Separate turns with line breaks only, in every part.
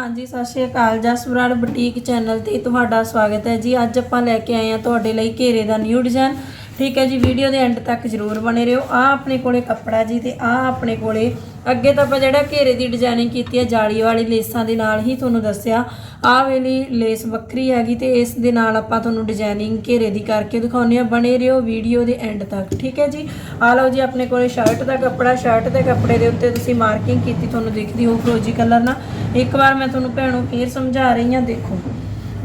ਹਾਂਜੀ, ਸਤਿ ਸ਼੍ਰੀ ਅਕਾਲ ਜਸਵਰਾੜ boutique channel ਤੇ ਤੁਹਾਡਾ ਸਵਾਗਤ ਹੈ ਜੀ। ਅੱਜ ਆਪਾਂ ਲੈ ਕੇ ਆਏ ਹਾਂ ਤੁਹਾਡੇ ਲਈ ਘੇਰੇ ਦਾ ਨਿਊ ਡਿਜ਼ਾਈਨ। ਠੀਕ ਹੈ ਜੀ ਵੀਡੀਓ ਦੇ ਐਂਡ ਤੱਕ ਜਰੂਰ ਬਣੇ ਰਹੋ। ਆ ਆਪਣੇ ਕੋਲੇ ਕੱਪੜਾ ਜੀ ਤੇ ਆ ਆਪਣੇ ਕੋਲੇ ਅੱਗੇ ਤਾਂ ਆਪਾਂ ਜਿਹੜਾ ਘੇਰੇ ਦੀ ਡਿਜ਼ਾਈਨਿੰਗ ਕੀਤੀ ਹੈ, ਜਾਲੀ ਵਾਲੀ ਲੇਸਾਂ ਦੇ ਨਾਲ ਹੀ ਤੁਹਾਨੂੰ ਦੱਸਿਆ। ਆਹ ਵੇਲੀ ਲੇਸ ਵੱਖਰੀ ਹੈਗੀ ਤੇ ਇਸ ਦੇ ਨਾਲ ਆਪਾਂ ਤੁਹਾਨੂੰ ਡਿਜ਼ਾਈਨਿੰਗ ਘੇਰੇ ਦੀ ਕਰਕੇ ਦਿਖਾਉਂਦੇ ਆ ਬਣੇ ਰਹੋ ਵੀਡੀਓ ਦੇ ਐਂਡ ਤੱਕ, ਠੀਕ ਹੈ ਜੀ? ਆ ਲਓ ਜੀ, ਆਪਣੇ ਕੋਲੇ ਸ਼ਰਟ ਦਾ ਕੱਪੜਾ। ਸ਼ਰਟ ਦੇ ਕੱਪੜੇ ਦੇ ਉੱਤੇ ਤੁਸੀਂ ਮਾਰਕਿੰਗ ਕੀਤੀ, ਤੁਹਾਨੂੰ ਦਿਖਦੀ ਹੋਊ ਫਰੋਜੀ ਕਲਰ ਨਾਲ। ਇੱਕ ਵਾਰ ਮੈਂ ਤੁਹਾਨੂੰ ਭੈਣੋ ਫੇਰ ਸਮਝਾ ਰਹੀ ਹਾਂ, ਦੇਖੋ।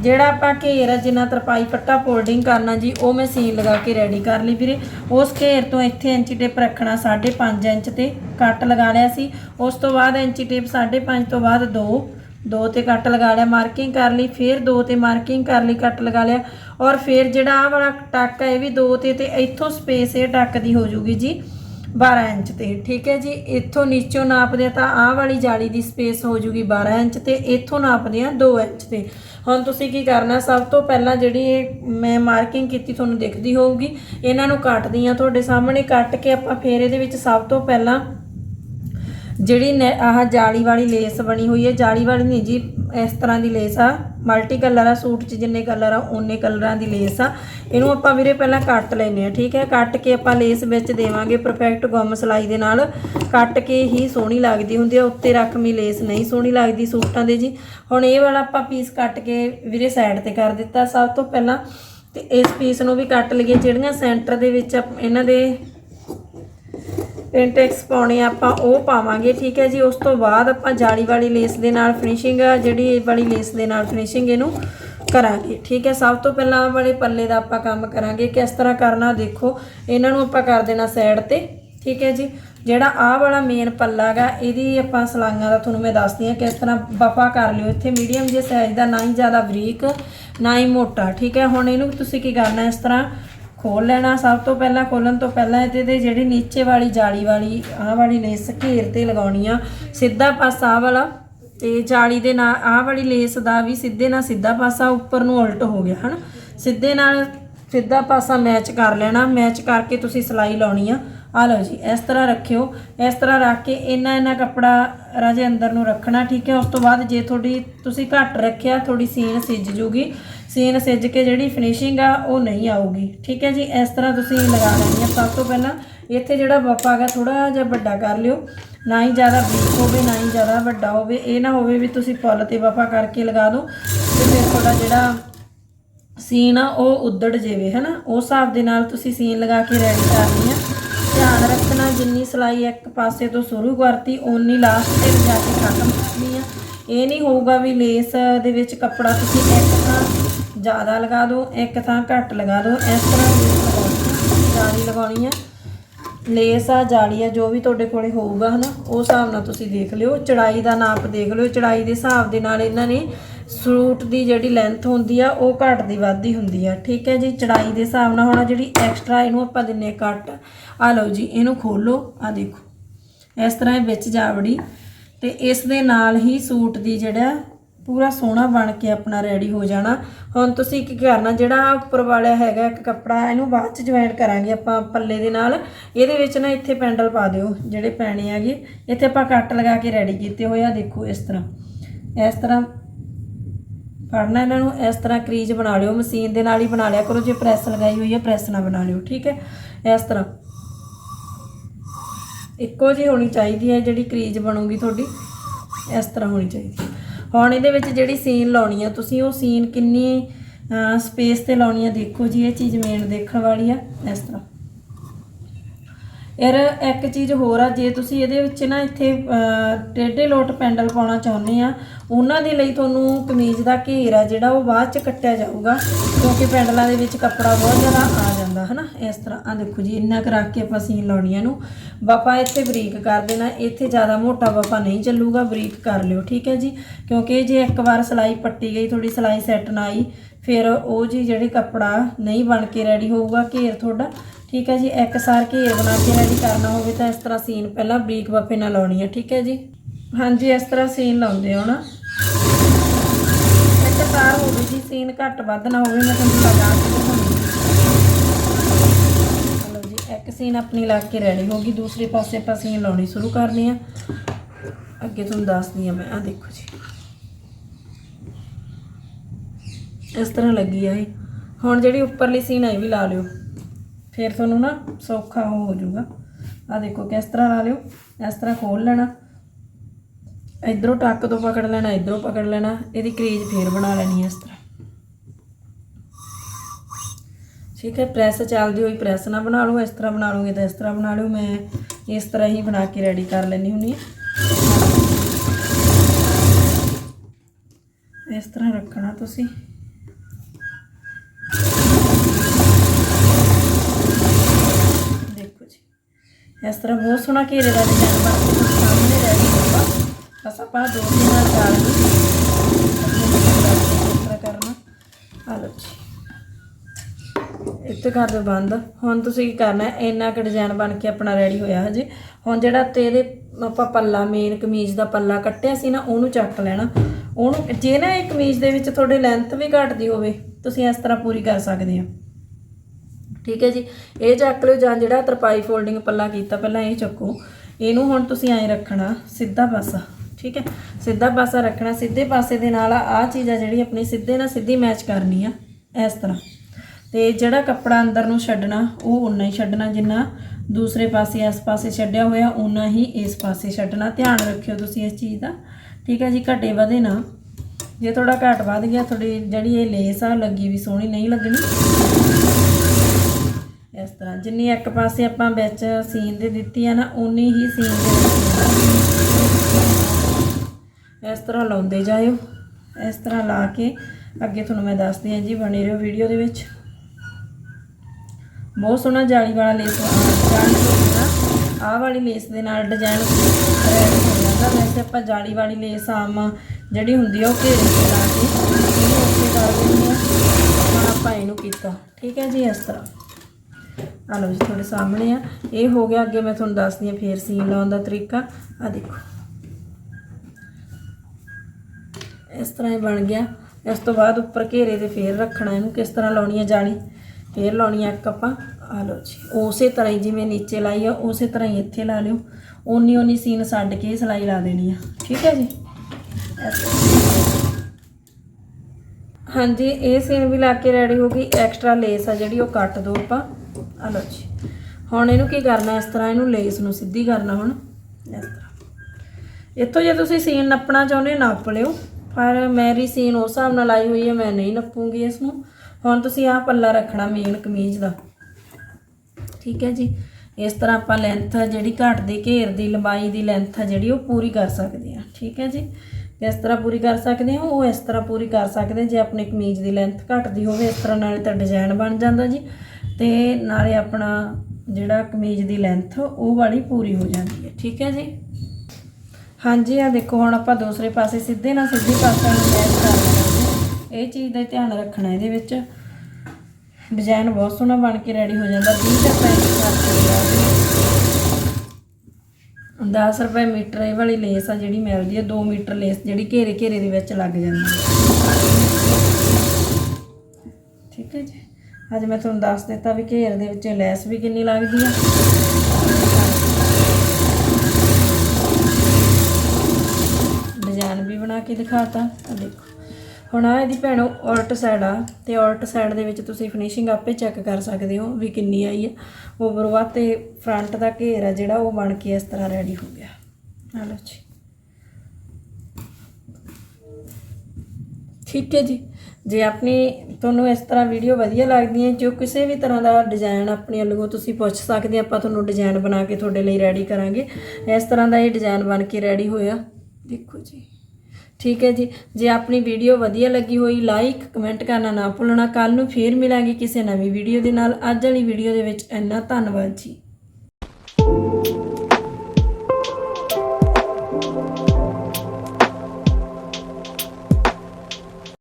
ਜਿਹੜਾ ਆਪਾਂ ਘੇਰ ਆ, ਜਿੰਨਾ ਤਰਪਾਈ ਪੱਟਾ ਫੋਲਡਿੰਗ ਕਰਨਾ ਜੀ, ਉਹ ਮੈਂ ਸੀਨ ਲਗਾ ਕੇ ਰੈਡੀ ਕਰ ਲਈ ਵੀਰੇ। ਉਸ ਘੇਰ ਤੋਂ ਇੱਥੇ ਇੰਚੀ ਟੇਪ ਰੱਖਣਾ 5.5 ਇੰਚ ਤੇ ਕੱਟ ਲਗਾ ਲਿਆ ਸੀ। ਉਸ ਤੋਂ ਬਾਅਦ ਇੰਚੀ ਟੇਪ 5.5 ਤੋਂ ਬਾਅਦ 2 2 ਤੇ ਕੱਟ ਲਗਾ ਲਿਆ ਮਾਰਕਿੰਗ ਕਰ ਲਈ, ਫਿਰ ਦੋ ਤੇ ਮਾਰਕਿੰਗ ਕਰ ਲਈ, ਕੱਟ ਲਗਾ ਲਿਆ। ਔਰ ਫਿਰ ਜਿਹੜਾ ਆਹ ਵਾਲਾ ਟੱਕ ਹੈ ਇਹ ਵੀ ਦੋ ਤੇ ਤੇ ਇੱਥੋਂ ਸਪੇਸ ਇਹ ਟੱਕ ਦੀ ਹੋ ਜੂਗੀ ਜੀ। 12 ਇੰਚ ਤੇ, ਠੀਕ ਹੈ ਜੀ। ਇੱਥੋਂ ਨੀਚੋਂ ਨਾਪਦੇ ਆ ਤਾਂ ਆਹ ਵਾਲੀ ਜਾਲੀ ਦੀ ਸਪੇਸ ਹੋ ਜੂਗੀ 12 ਇੰਚ ਤੇ, ਇੱਥੋਂ ਨਾਪਦੇ ਆ 2 ਇੰਚ ਤੇ। ਹੁਣ ਤੁਸੀਂ ਕੀ ਕਰਨਾ, ਸਭ ਤੋਂ ਪਹਿਲਾਂ ਜਿਹੜੀ ਇਹ ਮੈਂ ਮਾਰਕਿੰਗ ਕੀਤੀ ਤੁਹਾਨੂੰ ਦਿਖਦੀ ਹੋਊਗੀ, ਇਹਨਾਂ ਨੂੰ ਕੱਟਦੀ ਆ ਤੁਹਾਡੇ ਸਾਹਮਣੇ। ਕੱਟ ਕੇ ਆਪਾਂ ਫੇਰ ਇਹਦੇ ਵਿੱਚ ਸਭ ਤੋਂ ਪਹਿਲਾਂ ਜਿਹੜੀ ਨੈ- ਆਹ ਜਾਲੀ ਵਾਲੀ ਲੇਸ ਬਣੀ ਹੋਈ ਹੈ, ਜਾਲੀ ਵਾਲੀ ਨਹੀਂ ਜੀ, ਇਸ ਤਰ੍ਹਾਂ ਦੀ ਲੇਸ ਆ। ਮਲਟੀ ਕਲਰ ਆ, ਸੂਟ 'ਚ ਜਿੰਨੇ ਕਲਰ ਆ, ਓਨੇ ਕਲਰਾਂ ਦੀ ਲੇਸ ਆ। ਇਹਨੂੰ ਆਪਾਂ ਵੀਰੇ ਪਹਿਲਾਂ ਕੱਟ ਲੈਨੇ ਆ ਠੀਕ ਹੈ? ਕੱਟ ਕੇ ਆਪਾਂ ਲੇਸ ਵਿੱਚ ਦੇਵਾਂਗੇ ਪਰਫੈਕਟ ਗੁੰਮ ਸਲਾਈ ਦੇ ਨਾਲ। ਕੱਟ ਕੇ ਹੀ ਸੋਹਣੀ ਲੱਗਦੀ ਹੁੰਦੀ ਆ, ਉੱਤੇ ਰੱਖਮੀ ਲੇਸ ਨਹੀਂ ਸੋਹਣੀ ਲੱਗਦੀ ਸੂਟਾਂ ਦੇ ਜੀ। ਹੁਣ ਇਹ ਵਾਲਾ ਆਪਾਂ ਪੀਸ ਕੱਟ ਕੇ ਵੀਰੇ ਸਾਈਡ ਤੇ ਕਰ ਦਿੱਤਾ ਸਭ ਤੋਂ ਪਹਿਲਾਂ। ਤੇ ਇਸ ਪੀਸ ਨੂੰ ਵੀ ਕੱਟ ਲਈਏ, ਜਿਹੜੀਆਂ ਸੈਂਟਰ ਦੇ ਵਿੱਚ ਆਪ- ਇਹਨਾਂ ਦੇ ਇੰਟੈਕਸ ਪਾਉਣੇ ਆ, ਆਪਾਂ ਉਹ ਪਾਵਾਂਗੇ, ਠੀਕ ਹੈ ਜੀ। ਉਸ ਤੋਂ ਬਾਅਦ ਆਪਾਂ ਜਾਲੀ ਵਾਲੀ ਲੇਸ ਦੇ ਨਾਲ ਫਿਨਿਸ਼ਿੰਗ ਜਿਹੜੀ ਵਾਲੀ ਲੇਸ ਦੇ ਨਾਲ ਫਿਨਿਸ਼ਿੰਗ ਇਹਨੂੰ ਕਰਾਂਗੇ, ਠੀਕ ਹੈ। ਸਭ ਤੋਂ ਪਹਿਲਾਂ ਆਹ ਵਾਲੇ ਪੱਲੇ ਦਾ ਆਪਾਂ ਕੰਮ ਕਰਾਂਗੇ ਕਿਸ ਤਰ੍ਹਾਂ ਕਰਨਾ, ਦੇਖੋ, ਇਹਨਾਂ ਨੂੰ ਆਪਾਂ ਕਰ ਦੇਣਾ ਸਾਈਡ ਤੇ, ਠੀਕ ਹੈ ਜੀ। ਜਿਹੜਾ ਆਹ ਵਾਲਾ ਮੇਨ ਪੱਲਾ ਗਾ ਇਹਦੀ ਆਪਾਂ ਸਲਾਈਆਂ ਦਾ ਤੁਹਾਨੂੰ ਮੈਂ ਦੱਸਦੀ ਹਾਂ ਕਿਸ ਤਰ੍ਹਾਂ ਵਫਾ ਕਰ ਲਿਓ। ਇੱਥੇ ਮੀਡੀਅਮ ਜੇ ਸਾਈਜ਼ ਦਾ, ਨਾ ਹੀ ਜ਼ਿਆਦਾ ਬਰੀਕ, ਨਾ ਹੀ ਮੋਟਾ, ਠੀਕ ਹੈ। ਹੁਣ ਇਹਨੂੰ ਤੁਸੀਂ ਕੀ ਕਰਨਾ, ਇਸ ਤਰ੍ਹਾਂ ਖੋਲ ਲੈਣਾ, ਸਭ ਤੋਂ ਪਹਿਲਾਂ ਖੋਲਣ ਤੋਂ ਪਹਿਲਾਂ ਇਹਦੇ ਜਿਹੜੀ ਨੀਚੇ ਵਾਲੀ ਜਾਲੀ ਵਾਲੀ, ਆਹ ਵਾਲੀ ਲੇਸ ਘੇਰ ਤੇ ਲਗਾਉਣੀ ਆ। ਸਿੱਧਾ ਪਾਸਾ ਆਹ ਵਾਲਾ, ਤੇ ਜਾਲੀ ਦੇ ਨਾਲ ਆਹ ਵਾਲੀ ਲੇਸ ਦਾ ਵੀ ਸਿੱਧੇ ਨਾਲ ਸਿੱਧਾ ਪਾਸਾ ਉੱਪਰ ਨੂੰ ਉਲਟ ਹੋ ਗਿਆ, ਹਨ? ਸਿੱਧੇ ਨਾਲ ਸਿੱਧਾ ਪਾਸਾ ਮੈਚ ਕਰ ਲੈਣਾ ਮੈਚ ਕਰਕੇ ਤੁਸੀਂ ਸਲਾਈ ਲਾਉਣੀ ਆ। ਆ ਲਓ ਜੀ, ਇਸ ਤਰ੍ਹਾਂ ਰੱਖਿਓ। ਇਸ ਤਰ੍ਹਾਂ ਰੱਖ ਕੇ ਇੰਨਾ ਇੰਨਾ ਕੱਪੜਾ ਰਾਜੇ ਅੰਦਰ ਨੂੰ ਰੱਖਣਾ, ਠੀਕ ਹੈ? ਉਸ ਤੋਂ ਬਾਅਦ ਜੇ ਤੁਹਾਡੀ, ਤੁਸੀਂ ਘੱਟ ਰੱਖਿਆ ਥੋੜੀ ਸੀਨ ਸਿੱਜ ਜੂਗੀ। ਸੀਨ ਸਿੱਜ ਕੇ ਜਿਹੜੀ ਫਿਨਿਸ਼ਿੰਗ ਆ, ਉਹ ਨਹੀਂ ਆਊਗੀ। ਠੀਕ ਹੈ ਜੀ? ਇਸ ਤਰ੍ਹਾਂ ਤੁਸੀਂ ਲਗਾ ਲੈਣੀ ਆ। ਸਭ ਤੋਂ ਪਹਿਲਾਂ ਇੱਥੇ ਜਿਹੜਾ ਵਫਾ ਹੈਗਾ ਥੋੜਾ ਜਿਹਾ ਵੱਡਾ ਕਰ ਲਿਓ। ਨਾ ਹੀ ਜ਼ਿਆਦਾ ਬਰੀਕ ਹੋਵੇ, ਨਾ ਹੀ ਜ਼ਿਆਦਾ ਵੱਡਾ ਹੋਵੇ। ਇਹ ਨਾ ਹੋਵੇ ਵੀ ਤੁਸੀਂ ਫੁੱਲ ਤੇ ਵਫਾ ਕਰਕੇ ਲਗਾ ਦਿਓ ਤੇ ਫਿਰ ਤੁਹਾਡਾ ਜਿਹੜਾ ਸੀਨ ਆ, ਉਹ ਉੱਧੜ ਜਾਵੇ, ਹਨਾ? ਉਸ ਹਿਸਾਬ ਦੇ ਨਾਲ ਤੁਸੀਂ ਸੀਨ ਲਗਾ ਕੇ ਰੈਡੀ ਕਰਨੀ ਆ। ਧਿਆਨ ਰੱਖਣਾ, ਜਿੰਨੀ ਸਲਾਈ ਇੱਕ ਪਾਸੇ ਤੋਂ ਸ਼ੁਰੂ ਕਰਤੀ, ਓਨੀ ਲਾਸਟ ਤੇ ਜਾ ਕੇ ਖਤਮ ਕਰਨੀ ਆ। ਇਹ ਨਹੀਂ ਹੋਊਗਾ ਵੀ ਲੇਸ ਦੇ ਵਿੱਚ ਕੱਪੜਾ ਤੁਸੀਂ ਇੱਕ ਤਾਂ ਜ਼ਿਆਦਾ ਲਗਾ ਦਿਓ, ਇੱਕ ਥਾਂ ਘੱਟ ਲਗਾ ਦਿਓ, ਇਸ ਤਰ੍ਹਾਂ ਲੇਸ ਲਗਾਉਣੀ ਆ ਜਾਲੀ ਲਗਾਉਣੀ ਆ। ਲੇਸ ਆ, ਜਾਲੀ ਆ, ਜੋ ਵੀ ਤੁਹਾਡੇ ਕੋਲੇ ਹੋਊਗਾ ਹਨਾ ਉਸ ਹਿਸਾਬ ਨਾਲ ਤੁਸੀਂ ਦੇਖ ਲਿਓ। ਚੜਾਈ ਦਾ ਨਾਪ ਦੇਖ ਲਿਓ, ਚੜਾਈ ਦੇ ਹਿਸਾਬ ਦੇ ਨਾਲ ਇਹਨਾਂ ਨੇ ਸੂਟ ਦੀ ਜਿਹੜੀ ਲੈਂਥ ਹੁੰਦੀ ਆ, ਉਹ ਘਟਦੀ ਵੱਧਦੀ ਹੁੰਦੀ ਆ। ਠੀਕ ਹੈ ਜੀ, ਚੜਾਈ ਦੇ ਹਿਸਾਬ ਨਾਲ ਹੁਣ ਜਿਹੜੀ ਐਕਸਟਰਾ ਇਹਨੂੰ ਆਪਾਂ ਦਿੰਨੇ ਕੱਟ ਆ ਲਓ ਜੀ, ਇਹਨੂੰ ਖੋਲੋ ਆ ਦੇਖੋ। ਇਸ ਤਰ੍ਹਾਂ ਇਹ ਵਿੱਚ ਜਾਵੜੀ ਤੇ ਇਸ ਦੇ ਨਾਲ ਹੀ ਸੂਟ ਦੀ ਜਿਹੜਾ ਪੂਰਾ ਸੋਹਣਾ ਬਣ ਕੇ ਆਪਣਾ ਰੈਡੀ ਹੋ ਜਾਣਾ। ਹੁਣ ਤੁਸੀਂ ਕੀ ਕਰਨਾ ਜਿਹੜਾ ਉੱਪਰ ਵਾਲਾ ਹੈਗਾ, ਇੱਕ ਕੱਪੜਾ, ਇਹਨੂੰ ਬਾਅਦ ਚ ਜੁਆਇਨ ਕਰਾਂਗੇ ਆਪਾਂ ਪੱਲੇ ਦੇ ਨਾਲ। ਇਹਦੇ ਵਿੱਚ ਨਾ ਇੱਥੇ ਪੈਂਡਲ ਪਾ ਦਿਓ, ਜਿਹੜੇ ਪੈਣੇ ਹੈਗੇ। ਇੱਥੇ ਆਪਾਂ ਕੱਟ ਲਗਾ ਕੇ ਰੈਡੀ ਕੀਤੇ ਹੋਏ ਆ, ਦੇਖੋ ਇਸ ਤਰ੍ਹਾਂ। ਇਸ ਤਰ੍ਹਾਂ ਫੜਨਾ ਇਹਨਾਂ ਨੂੰ, ਇਸ ਤਰ੍ਹਾਂ ਕਰੀਜ ਬਣਾ ਲਿਓ, ਮਸ਼ੀਨ ਦੇ ਨਾਲ ਹੀ ਬਣਾ ਲਿਆ ਕਰੋ, ਜੇ ਪ੍ਰੈਸ ਲਗਾਈ ਹੋਈ ਹੈ ਪ੍ਰੈਸ ਨਾਲ ਬਣਾ ਲਿਓ, ਠੀਕ ਹੈ? ਇਸ ਤਰ੍ਹਾਂ। ਇੱਕੋ ਜਿਹੀ ਹੋਣੀ ਚਾਹੀਦੀ ਹੈ ਜਿਹੜੀ ਕਰੀਜ ਬਣੂਗੀ ਤੁਹਾਡੀ। ਇਸ ਤਰ੍ਹਾਂ ਹੋਣੀ ਚਾਹੀਦੀ ਹੈ। ਹੁਣ ਇਹਦੇ ਵਿੱਚ ਜਿਹੜੀ ਸੀਨ ਲਾਉਣੀ ਆ, ਤੁਸੀਂ ਉਹ ਸੀਨ ਕਿੰਨੀ ਸਪੇਸ ਤੇ ਲਾਉਣੀ ਆ, ਦੇਖੋ ਜੀ, ਇਹ ਚੀਜ਼ ਮੇਨ ਦੇਖਣ ਵਾਲੀ ਆ, ਇਸ ਤਰ੍ਹਾਂ। ਯਾਰ, ਇੱਕ ਚੀਜ਼ ਹੋਰ ਆ, ਜੇ ਤੁਸੀਂ ਇਹਦੇ ਵਿੱਚ ਨਾ ਇੱਥੇ ਟੇਢੇ ਲੋਟ ਪੈਂਡਲ ਪਾਉਣਾ ਚਾਹੁੰਦੇ ਆ, ਉਹਨਾਂ ਦੇ ਲਈ ਤੁਹਾਨੂੰ ਕਮੀਜ਼ ਦਾ ਘੇਰ ਆ ਜਿਹੜਾ ਉਹ ਬਾਅਦ ਚ ਕੱਟਿਆ ਜਾਊਗਾ, ਕਿਉਂਕਿ ਪੈਂਡਲਾਂ ਦੇ ਵਿੱਚ ਕੱਪੜਾ ਬਹੁਤ ਜ਼ਿਆਦਾ ਆ ਜਾਂਦਾ, ਹਨਾ? ਇਸ ਤਰ੍ਹਾਂ ਆ ਦੇਖੋ ਜੀ, ਇੰਨਾ ਕੁ ਰੱਖ ਕੇ ਆਪਾਂ ਸੀਨ ਲਾਉਣੀ ਆ ਨੂੰ ਵਫਾ ਇੱਥੇ ਬਰੀਕ ਕਰ ਦੇਣਾ, ਇੱਥੇ ਜ਼ਿਆਦਾ ਮੋਟਾ ਵਫਾ ਨਹੀਂ ਚੱਲੂਗਾ, ਬਰੀਕ ਕਰ ਲਿਓ, ਠੀਕ ਹੈ ਜੀ? ਕਿਉਂਕਿ ਜੇ ਇੱਕ ਵਾਰ ਸਲਾਈ ਪੱਟੀ ਗਈ ਥੋੜੀ ਸਲਾਈ ਸੈੱਟ ਨਾ ਆਈ ਫਿਰ ਉਹ ਜੀ ਜਿਹੜੀ ਕੱਪੜਾ ਨਹੀਂ ਬਣ ਕੇ ਰੈਡੀ ਹੋਊਗਾ ਘੇਰ ਤੁਹਾਡਾ, ਠੀਕ ਹੈ ਜੀ, ਇੱਕ ਸਾਰ ਘੇਰ ਬਣਾ ਕੇ ਰੈਡੀ ਕਰਨਾ ਹੋਵੇ ਤਾਂ ਇਸ ਤਰ੍ਹਾਂ ਸੀਨ ਪਹਿਲਾਂ ਬਰੀਕ ਵਫੇ ਨਾਲ ਲਾਉਣੀ ਹੈ, ਠੀਕ ਹੈ ਜੀ। ਹਾਂਜੀ, ਇਸ ਤਰ੍ਹਾਂ ਸੀਨ ਲਾਉਂਦੇ ਹੋ ਨਾ। ਇੱਕ ਸਾਰ ਹੋਵੇ ਜੀ, ਸੀਨ ਘੱਟ ਵੱਧ ਨਾ ਹੋਵੇ, ਮੈਂ ਤੁਹਾਨੂੰ ਲਗਾ ਕੇ ਦਿਖਾਉਂਦੀ ਚਲੋ ਜੀ, ਇੱਕ ਸੀਨ ਆਪਣੀ ਲਾ ਕੇ ਰੈਡੀ ਹੋ ਗਈ, ਦੂਸਰੇ ਪਾਸੇ ਆਪਾਂ ਸੀਨ ਲਾਉਣੀ ਸ਼ੁਰੂ ਕਰਨੀ ਆ। ਅੱਗੇ ਤੁਹਾਨੂੰ ਦੱਸਦੀ ਆ ਮੈਂ ਆ ਦੇਖੋ ਜੀ। ਇਸ ਤਰ੍ਹਾਂ ਲੱਗੀ ਆ ਇਹ। ਹੁਣ ਜਿਹੜੀ ਉੱਪਰਲੀ ਸੀਨ ਹੈ ਇਹ ਵੀ ਲਾ ਲਿਓ। ਫਿਰ ਤੁਹਾਨੂੰ ਨਾ ਸੌਖਾ ਹੋ ਜਾਊਗਾ। ਆ ਦੇਖੋ, ਕਿਸ ਤਰ੍ਹਾਂ ਲਾ ਲਿਓ। ਇਸ ਤਰ੍ਹਾਂ ਖੋਲ ਲੈਣਾ। ਇਧਰੋਂ ਟੱਕ ਤੋਂ ਪਕੜ ਲੈਣਾ, ਇਧਰੋਂ ਪਕੜ ਲੈਣਾ। ਇਹਦੀ ਕਰੀਜ਼ ਫੇਰ ਬਣਾ ਲੈਣੀ ਹੈ ਇਸ ਤਰ੍ਹਾਂ। ਠੀਕ ਹੈ, ਪ੍ਰੈਸ ਚੱਲਦੀ ਹੋਈ ਪ੍ਰੈਸ ਨਾ ਬਣਾ ਲਓ। ਇਸ ਤਰ੍ਹਾਂ ਬਣਾ ਲਓਗੇ ਤਾਂ ਇਸ ਤਰ੍ਹਾਂ ਬਣਾ ਲਿਓ। ਮੈਂ ਇਸ ਤਰ੍ਹਾਂ ਹੀ ਬਣਾ ਕੇ ਰੈਡੀ ਕਰ ਲੈਣੀ ਹੁੰਦੀ ਹਾਂ। ਇਸ ਤਰ੍ਹਾਂ ਰੱਖਣਾ ਤੁਸੀਂ। ਇਸ ਤਰ੍ਹਾਂ ਬਹੁਤ ਸੋਹਣਾ ਘੇਰੇ ਦਾ ਡਿਜ਼ਾਈਨ ਬਣ ਕੇ ਤੁਹਾਡੇ ਸਾਹਮਣੇ ਰੈਡੀ ਹੋਊਗਾ ਬਸ ਆਪਾਂ ਦੋ ਤਿੰਨ ਨਾਲ ਚਾਲ ਨੂੰ ਇਸ ਤਰ੍ਹਾਂ ਕਰਨਾ। ਆ ਲਓ ਜੀ। ਇੱਥੇ ਕਰ ਦਿਓ ਬੰਦ। ਹੁਣ ਤੁਸੀਂ ਕੀ ਕਰਨਾ, ਇੰਨਾ ਕੁ ਡਿਜ਼ਾਈਨ ਬਣ ਕੇ ਆਪਣਾ ਰੈਡੀ ਹੋਇਆ ਹਜੇ। ਹੁਣ ਜਿਹੜਾ ਤੇ ਇਹਦੇ ਆਪਾਂ ਪੱਲਾ ਮੇਨ ਕਮੀਜ਼ ਦਾ ਪੱਲਾ ਕੱਟਿਆ ਸੀ ਨਾ, ਉਹਨੂੰ ਚੱਕ ਲੈਣਾ। ਉਹਨੂੰ ਜੇ ਨਾ ਇਹ ਕਮੀਜ਼ ਦੇ ਵਿੱਚ ਤੁਹਾਡੇ ਲੈਂਥ ਵੀ ਘਟਦੀ ਹੋਵੇ, ਤੁਸੀਂ ਇਸ ਤਰ੍ਹਾਂ ਪੂਰੀ ਕਰ ਸਕਦੇ ਹੋ। ਠੀਕ ਹੈ ਜੀ। ਇਹ ਚੱਕ ਲਿਓ ਜਾਂ ਜਿਹੜਾ ਤਰਪਾਈ ਫੋਲਡਿੰਗ ਪੱਲਾ ਕੀਤਾ, ਪਹਿਲਾਂ ਇਹ ਚੱਕੋ। ਇਹਨੂੰ ਹੁਣ ਤੁਸੀਂ ਐਂ ਰੱਖਣਾ, ਸਿੱਧਾ ਪਾਸਾ, ਠੀਕ ਹੈ। ਸਿੱਧਾ ਪਾਸਾ ਰੱਖਣਾ, ਸਿੱਧੇ ਪਾਸੇ ਦੇ ਨਾਲ ਆਹ ਚੀਜ਼ ਆ ਜਿਹੜੀ ਆਪਣੀ ਸਿੱਧੇ ਨਾਲ ਸਿੱਧੀ ਮੈਚ ਕਰਨੀ ਆ, ਇਸ ਤਰ੍ਹਾਂ। ਤੇ ਜਿਹੜਾ ਕੱਪੜਾ ਅੰਦਰ ਨੂੰ ਛੱਡਣਾ, ਉਹ ਉਨਾ ਹੀ ਛੱਡਣਾ, ਜਿੰਨਾ ਦੂਸਰੇ ਪਾਸੇ, ਇਸ ਪਾਸੇ ਛੱਡਿਆ ਹੋਇਆ ਉਨਾ ਹੀ ਇਸ ਪਾਸੇ ਛੱਡਣਾ। ਧਿਆਨ ਰੱਖਿਓ ਤੁਸੀਂ ਇਸ ਚੀਜ਼ ਦਾ, ਠੀਕ ਹੈ ਜੀ, ਘਟੇ ਵਧੇ ਨਾ। ਜੇ ਥੋੜਾ ਘਟ ਵੱਧ ਗਿਆ ਤੁਹਾਡੀ ਜਿਹੜੀ ਇਹ ਲੇਸ ਆ, ਲੱਗੀ ਵੀ ਸੋਹਣੀ, ਨਹੀਂ ਲੱਗਣੀ। ਇਸ ਤਰ੍ਹਾਂ ਜਿੰਨੀ ਇੱਕ ਪਾਸੇ ਆਪਾਂ ਵਿੱਚ ਸੀਨ ਦੇ ਦਿੱਤੀ ਆ ਨਾ ਉਨੀ ਹੀ ਸੀਨ ਦੇ ਇਸ ਤਰ੍ਹਾਂ ਲਾਉਂਦੇ ਜਾਇਓ। ਇਸ ਤਰ੍ਹਾਂ ਲਾ ਕੇ ਅੱਗੇ ਤੁਹਾਨੂੰ ਮੈਂ ਦੱਸਦੀ ਹਾਂ ਜੀ, ਬਣੇ ਰਹੋ ਵੀਡੀਓ ਦੇ ਵਿੱਚ। ਬਹੁਤ ਸੋਹਣਾ ਜਾਲੀ ਵਾਲਾ ਲੇਸ ਅਹ ਆਹ ਵਾਲੀ ਲੇਸ ਦੇ ਨਾਲ ਡਿਜ਼ਾਈਨ ਹੋ ਜਾਂਦਾ ਵੈਸੇ ਆਪਾਂ ਜਾਲੀ ਵਾਲੀ ਲੇਸ ਆਮ ਜਿਹੜੀ ਹੁੰਦੀ ਆ ਉਹ ਘੇਰੇ ਤੇ ਲਾ ਕੇ ਇਹਨੂੰ ਉੱਤੇ ਕਰ ਦਿੰਦੇ ਆ। ਆਪਾਂ ਇਹਨੂੰ ਕੀਤਾ। ਠੀਕ ਹੈ ਜੀ, ਇਸ ਤਰ੍ਹਾਂ। ਆ ਲਓ ਜੀ, ਤੁਹਾਡੇ ਸਾਹਮਣੇ ਆ। ਇਹ ਹੋ ਗਿਆ, ਅੱਗੇ ਮੈਂ ਤੁਹਾਨੂੰ ਦੱਸਦੀ ਹਾਂ ਫੇਰ ਸੀਨ ਲਾਉਣ ਦਾ ਤਰੀਕਾ। ਆ ਦੇਖੋ। ਇਸ ਤਰ੍ਹਾਂ ਹੀ ਬਣ ਗਿਆ। ਇਸ ਤੋਂ ਬਾਅਦ ਉੱਪਰ ਘੇਰੇ ਤੇ ਫੇਰ ਰੱਖਣਾ ਇਹਨੂੰ, ਕਿਸ ਤਰ੍ਹਾਂ ਲਾਉਣੀ ਹੈ ਜਾਲੀ। ਫੇਰ ਲਾਉਣੀ ਆ ਇੱਕ ਆਪਾਂ ਆ ਲਓ ਜੀ। ਉਸੇ ਤਰ੍ਹਾਂ ਹੀ ਜਿਵੇਂ ਨੀਚੇ ਲਾਈ ਆ, ਉਸੇ ਤਰ੍ਹਾਂ ਹੀ ਇੱਥੇ ਲਾ ਲਿਓ। ਓਨੀ ਓਨੀ ਸੀਨ ਛੱਡ ਕੇ ਸਿਲਾਈ ਲਾ ਦੇਣੀ ਆ। ਠੀਕ ਹੈ ਜੀ? ਹਾਂਜੀ, ਇਹ ਸੀਨ ਵੀ ਲਾ ਕੇ ਰੈਡੀ ਹੋ ਗਈ। ਐਕਸਟਰਾ ਲੇਸ ਆ ਜਿਹੜੀ, ਉਹ ਕੱਟ ਦੋ ਆਪਾਂ। ਆ ਲਓ ਜੀ। ਹੁਣ ਇਹਨੂੰ ਕੀ ਕਰਨਾ, ਇਸ ਤਰ੍ਹਾਂ ਇਹਨੂੰ ਲੇਸ ਨੂੰ ਸਿੱਧੀ ਕਰਨਾ ਹੁਣ। ਇਸ ਤਰ੍ਹਾਂ। ਇੱਥੋਂ ਜੇ ਤੁਸੀਂ ਸੀਨ ਨੱਪਣਾ ਚਾਹੁੰਦੇ ਨੱਪ ਲਿਓ। ਪਰ ਮੇਰੀ ਸੀਨ ਉਸ ਹਿਸਾਬ ਨਾਲ ਆਈ ਹੋਈ ਹੈ, ਮੈਂ ਨਹੀਂ ਨੱਪੂਗੀ ਇਸ ਨੂੰ ਹੁਣ ਤੁਸੀਂ ਆਹ ਪੱਲਾ ਰੱਖਣਾ ਮੇਨ ਕਮੀਜ਼ ਦਾ। ਠੀਕ ਹੈ ਜੀ। ਇਸ ਤਰ੍ਹਾਂ ਆਪਾਂ ਲੈਂਥ ਜਿਹੜੀ ਘੱਟ ਦੀ, ਘੇਰ ਦੀ, ਲੰਬਾਈ ਦੀ ਲੈਂਥ ਹੈ ਜਿਹੜੀ, ਉਹ ਪੂਰੀ ਕਰ ਸਕਦੇ ਆ ਠੀਕ ਹੈ ਜੀ। ਇਸ ਤਰ੍ਹਾਂ ਪੂਰੀ ਕਰ ਸਕਦੇ ਹੋ, ਉਹ ਇਸ ਤਰ੍ਹਾਂ ਪੂਰੀ ਕਰ ਸਕਦੇ ਜੇ ਆਪਣੀ ਕਮੀਜ਼ ਦੀ ਲੈਂਥ ਘੱਟਦੀ ਹੋਵੇ, ਇਸ ਤਰ੍ਹਾਂ ਨਾਲੇ ਤਾਂ ਡਿਜ਼ਾਈਨ ਬਣ ਜਾਂਦਾ ਜੀ। ਤੇ ਨਾਲੇ ਆਪਣਾ ਜਿਹੜਾ ਕਮੀਜ਼ ਦੀ ਲੈਂਥ ਉਹ ਵਾਲੀ ਪੂਰੀ ਹੋ ਜਾਂਦੀ ਹੈ। ਠੀਕ ਹੈ ਜੀ? ਹਾਂਜੀ ਆ ਦੇਖੋ, ਹੁਣ ਆਪਾਂ ਦੂਸਰੇ ਪਾਸੇ ਸਿੱਧੇ ਨਾਲ ਸਿੱਧੇ ਪਾਸੇ ਨੂੰ ਮੈਚ ਕਰ ਲੈਣਾ ਇਹ ਚੀਜ਼ ਦਾ ਧਿਆਨ ਰੱਖਣਾ ਇਹਦੇ ਵਿੱਚ। ਡਿਜ਼ਾਈਨ ਬਹੁਤ ਸੋਹਣਾ ਬਣ ਕੇ ਰੈਡੀ ਹੋ ਜਾਂਦਾ। 20 ਰੁਪਏ ਦੀ ਖਰਚ 10 ਰੁਪਏ ਮੀਟਰ ਇਹ ਵਾਲੀ ਲੇਸ ਆ ਜਿਹੜੀ ਮਿਲਦੀ ਹੈ 2 ਮੀਟਰ ਲੇਸ ਜਿਹੜੀ ਘੇਰੇ ਘੇਰੇ ਦੇ ਵਿੱਚ ਲੱਗ ਜਾਂਦੀ ਹੈ ਅੱਜ ਮੈਂ ਤੁਹਾਨੂੰ ਦੱਸ ਦਿੱਤਾ ਵੀ ਘੇਰ ਦੇ ਵਿੱਚ ਲੈਸ ਵੀ ਕਿੰਨੀ ਲੱਗਦੀ ਆ। ਡਿਜ਼ਾਈਨ ਵੀ ਬਣਾ ਕੇ ਦਿਖਾਤਾ। ਆ ਦੇਖੋ। ਹੁਣ ਆ ਇਹਦੀ ਭੈਣੋ ਔਰਟ ਸਾਈਡ ਆ ਤੇ ਔਰਟ ਸਾਈਡ ਦੇ ਵਿੱਚ ਤੁਸੀਂ ਫਿਨਿਸ਼ਿੰਗ ਆਪੇ ਚੈੱਕ ਕਰ ਸਕਦੇ ਹੋ ਵੀ ਕਿੰਨੀ ਆਈ ਹੈ ਓਵਰਵਾ ਤੇ ਫਰੰਟ ਦਾ ਘੇਰ ਆ ਜਿਹੜਾ ਉਹ ਬਣ ਕੇ ਇਸ ਤਰ੍ਹਾਂ ਰੈਡੀ ਹੋ ਗਿਆ। ਆ ਲਓ ਜੀ। ਠੀਕ ਹੈ ਜੀ। ਜੇ ਆਪਣੀ ਤੁਹਾਨੂੰ ਇਸ ਤਰ੍ਹਾਂ ਵੀਡੀਓ ਵਧੀਆ ਲੱਗਦੀ ਹੈ, ਜੋ ਕਿਸੇ ਵੀ ਤਰ੍ਹਾਂ ਦਾ ਡਿਜ਼ਾਈਨ ਆਪਣੇ ਵੱਲੋਂ ਤੁਸੀਂ ਪੁੱਛ ਸਕਦੇ ਆਪਾਂ ਤੁਹਾਨੂੰ ਡਿਜ਼ਾਈਨ ਬਣਾ ਕੇ ਤੁਹਾਡੇ ਲਈ ਰੈਡੀ ਕਰਾਂਗੇ। ਇਸ ਤਰ੍ਹਾਂ ਦਾ ਇਹ ਡਿਜ਼ਾਈਨ ਬਣ ਕੇ ਰੈਡੀ ਹੋਇਆ। ਦੇਖੋ ਜੀ। ਠੀਕ ਹੈ ਜੀ। ਜੇ ਆਪਣੀ ਵੀਡੀਓ ਵਧੀਆ ਲੱਗੀ ਹੋਈ ਲਾਈਕ ਕਮੈਂਟ ਕਰਨਾ ਨਾ ਭੁੱਲਣਾ। ਕੱਲ ਨੂੰ ਫੇਰ ਮਿਲਾਂਗੇ ਕਿਸੇ ਨਵੀਂ ਵੀਡੀਓ ਦੇ ਨਾਲ। ਅੱਜ ਵਾਲੀ ਵੀਡੀਓ ਦੇ ਵਿੱਚ ਇੰਨਾ ਧੰਨਵਾਦ ਜੀ।